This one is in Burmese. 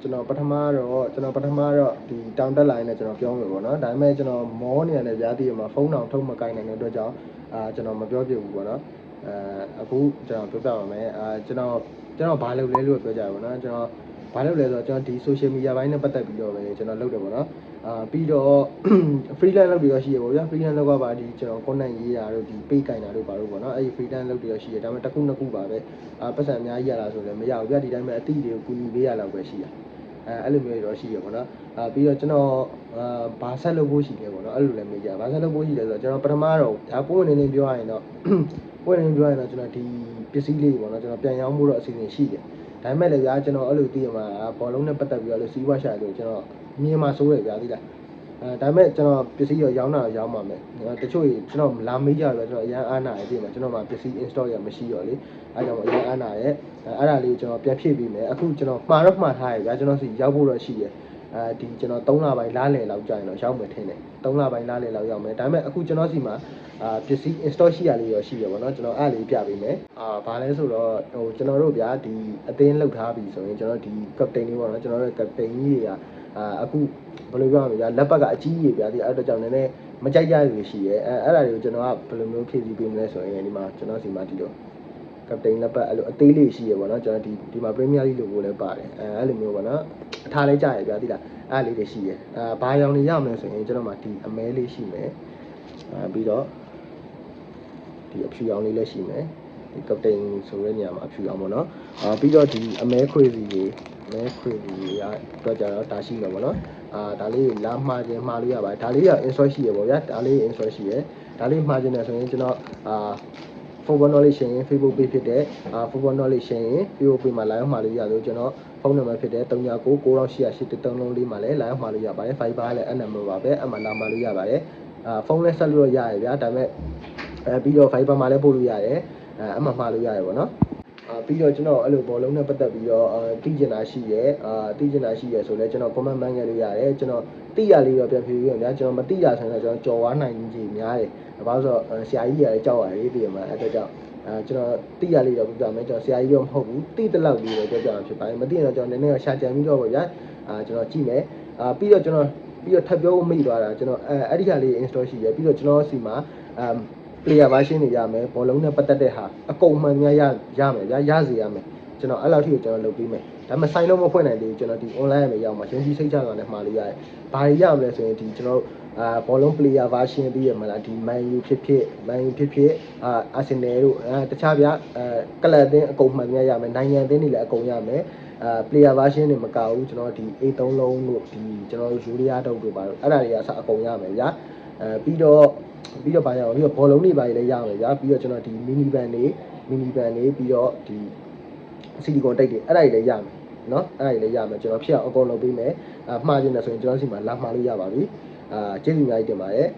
ကျွန်တော်ပထမတော့ကျွန်တော်ပထမတော့ဒီတောင်တက်လိုင်းနဲ့ကျွန်တော်ပြောမယ်ပေါ့နော်ဒါပေမဲ့ကျွန်တော်မောနေရတဲ့ကြားသိရမှာဖုန်းတောင်ထုတ်မကိုင်နိုင်တဲ့အတွက်ကြောင့်အာကျွန်တော်မပြောပြဘူးပေါ့နော်အဲအခုကျွန်တော်ပြောပြပါမယ်အာကျွန်တော်ကျွန်တော်ဘာလုပ်လဲလို့ပြောကြရပါတော့ကျွန်တော်ဘာလုပ်လဲဆိုတော့ကျွန်တော်ဒီ social media ဘိုင်းနဲ့ပတ်သက်ပြီးတော့ပဲကျွန်တော်လုပ်တယ်ပေါ့နော် အာပြီးတော့ freelance လုပ်ပြီးတော့ရှိရပေါ့ဗျာ freelance လောက်ကပါဒီကျွန်တော် content ရေးတာတို့ဒီ page ကင်တာတို့ပါတို့ပေါ့နော်အဲ့ဒီ freelance လုပ်ပြီးတော့ရှိရဒါပေမဲ့တစ်ခုနှစ်ခုပါပဲအာပတ်စံအများကြီးရတာဆိုလည်းမရဘူးဗျာဒီတိုင်းပဲအတိတွေကိုကူညီပေးရလောက်ပဲရှိရအဲအဲ့လိုမျိုးတွေတော့ရှိရပေါ့နော်အာပြီးတော့ကျွန်တော်အာဘာဆက်လုပ်ဖို့ရှိလဲပေါ့နော်အဲ့လိုလည်းမေးကြဘာဆက်လုပ်ဖို့ရှိလဲဆိုတော့ကျွန်တော်ပထမတော့ဒါပို့နေနေပြောရရင်တော့ပို့နေနေပြောရရင်တော့ကျွန်တော်ဒီပစ္စည်းလေးပေါ့နော်ကျွန်တော်ပြန်ရောင်းဖို့တော့အစီအစဉ်ရှိတယ်ဒါပေမဲ့လည်းဗျာကျွန်တော်အဲ့လိုသိရမှာဘောလုံးနဲ့ပတ်သက်ပြီးတော့လို့စီးပွားရှာလို့ကျွန်တော် မြင်မှာစိုးရဗျာသိလားအဲဒါပေမဲ့ကျွန်တော်ပစ္စည်းရောရောင်းတာရောင်းပါမယ်တချို့ကျွန်တော်လာမေးကြတယ်ကျွန်တော်အရန်အားနာရပြီမှာကျွန်တော်မှာပစ္စည်း install ရမရှိတော့လေအဲကြောင့်အရန်အားနာရဲ့အဲ့ဒါလေးကိုကျွန်တော်ပြန်ဖြည့်ပေးမယ်အခုကျွန်တော်မှားတော့မှားထားရဗျာကျွန်တော်စီရောက်ဖို့တော့ရှိတယ်အဲဒီကျွန်တော်3လပိုင်းလားလည်လောက်ကြာရင်တော့ရောက်မယ်ထင်တယ်3လပိုင်းလားလည်လောက်ရောက်မယ်ဒါပေမဲ့အခုကျွန်တော်စီမှာအာပစ္စည်း install ရှိရလေးရောရှိရပါတော့ကျွန်တော်အဲ့လေးပြပေးမယ်အာဘာလဲဆိုတော့ဟိုကျွန်တော်တို့ဗျာဒီအသင်းလောက်ထားပြီဆိုရင်ကျွန်တော်ဒီ captain လေးပေါ့နော်ကျွန်တော်တို့ captain ကြီးတွေက အာအခုဘယ်လိုပြောရမလဲဗျာလက်ပတ်ကအကြီးကြီးဗျာဒီအဲ့တော့ကြောင့်နည်းနည်းမကြိုက်ကြရလို့ရှိရဲအဲအဲ့ဒါတွေကိုကျွန်တော်ကဘယ်လိုမျိုးဖြည့်ဆည်းပေးမလဲဆိုရင်ဒီမှာကျွန်တော်စီမှာဒီလိုကပတိန်လက်ပတ်အဲ့လိုအသေးလေးရှိရပေါ့နော်ကျွန်တော်ဒီဒီမှာ Premier League လိုကိုလည်းပါတယ်အဲအဲ့လိုမျိုးပေါ့နော်အထားလေးကြာရပြသိလားအဲ့လေးတွေရှိရအဲဘာရောင်နေရမလဲဆိုရင်ကျွန်တော်မှာဒီအမဲလေးရှိမယ်အဲပြီးတော့ဒီအဖြူရောင်လေးလည်းရှိမယ်ဒီ ကပတိန်ဆိုတဲ့နေရာမှာအဖြူရောင်ပေါ့နော်အာပြီးတော့ဒီအမဲခွေစီတွေအမဲခွေစီတွေကတော့ကြတော့ဒါရှိမှာပေါ့နော်အာဒါလေးလာမှားခြင်းမှားလို့ရပါတယ်ဒါလေးက install ရှိရပေါ့ဗျာဒါလေး install ရှိရဒါလေးမှားခြင်းတယ်ဆိုရင်ကျွန်တော်အာ football knowledge ရှင်ရင် Facebook page ဖြစ်တဲ့အာ football knowledge ရှင်ရင် Facebook page မှာ live မှာလို့ရလို့ကျွန်တော်ဖုန်းနံပါတ်ဖြစ်တဲ့399983လုံးလေးမှာလည်း live မှာလို့ရပါတယ် Viber လည်းအဲ့နံပါတ်ပါပဲအဲ့မှာလာမှာလို့ရပါတယ်အာဖုန်းလည်းဆက်လို့ရရဗျာဒါပေမဲ့အဲပြီးတော့ Viber မှာလည်းပို့လို့ရတယ် အဲအမှမှာလို့ရတယ်ပေါ့နော်အာပြီးတော့ကျွန်တော်အဲ့လိုဘောလုံးနဲ့ပတ်သက်ပြီးတော့အာသိကျင်တာရှိရဲအာသိကျင်တာရှိရဲဆိုလဲကျွန်တော် comment မှန်းခဲ့လို့ရတယ်ကျွန်တော်သိရလေးတော့ပြန်ဖြေပြီးတော့ဗျာကျွန်တော်မသိရဆိုရင်တော့ကျွန်တော်ကြော်ဝါနိုင်ကြီးများတယ်ဘာလို့ဆိုတော့ဆရာကြီးရတယ်ကြောက်ရတယ်သိရမှာအဲ့တော့ကြောင့်အဲကျွန်တော်တိရလေးတော့ပြပြမယ်ကျွန်တော်ဆရာကြီးတော့မဟုတ်ဘူးတိတလောက်လေးတော့ပြောပြမှာဖြစ်ပါတယ်မသိရင်တော့ကျွန်တော်နည်းနည်းတော့ရှာကြံပြီးတော့ပေါ့ဗျာအာကျွန်တော်ကြည့်မယ်အာပြီးတော့ကျွန်တော်ပြီးတော့ထပ်ပြောဖို့မိသွားတာကျွန်တော်အဲအဲ့ဒီဟာလေး install ရှိရပြီးတော့ကျွန်တော်စီမှာအမ် player version တွေရမယ်ဘောလုံးနဲ့ပတ်သက်တဲ့ဟာအကုန်မှန်များရရမယ်ဗျာရစေရမယ်ကျွန်တော်အဲ့လောက်ထိကိုကျွန်တော်လုပ်ပြီးမယ်ဒါပေမဲ့ sign တော့မဖွင့်နိုင်သေးဘူးကျွန်တော်ဒီ online ရမယ်ရောက်မှာရင်းကြီးစိတ်ချတာနဲ့မှားလို့ရတယ်ဘာတွေရမလဲဆိုရင်ဒီကျွန်တော်အာဘောလုံး player version ပြီးရမလားဒီ Man U ဖြစ်ဖြစ် Man U ဖြစ်ဖြစ်အာ Arsenal တို့အဲတခြားဗျာအဲကလပ်အသင်းအကုန်မှန်များရမယ်နိုင်ငံအသင်းတွေလည်းအကုန်ရမယ်အာ player version တွေမကဘူးကျွန်တော်ဒီ A3 လုံးတို့ဒီကျွန်တော်ယူရီးယားတုပ်တို့ပါတော့အဲ့ဒါတွေကအစအကုန်ရမယ်ဗျာအဲပြီးတော့ ပြီးတော့ဗာရအောင်ပြီးတော့ဘောလုံးတွေပါလည်းရမယ်ဗျာပြီးတော့ကျွန်တော်ဒီ mini band တွေ mini band တွေပြီးတော့ဒီစီလီကွန်တိတ်တွေအဲ့ဒါတွေလည်းရမယ်နော်အဲ့ဒါတွေလည်းရမယ်ကျွန်တော်ဖြစ်အောင်အကုန်လုပ်ပေးမယ်အာမှားခြင်းနဲ့ဆိုရင်ကျွန်တော်စီမှာလာမှားလို့ရပါပြီအာကျေးဇူးအများကြီးတင်ပါတယ်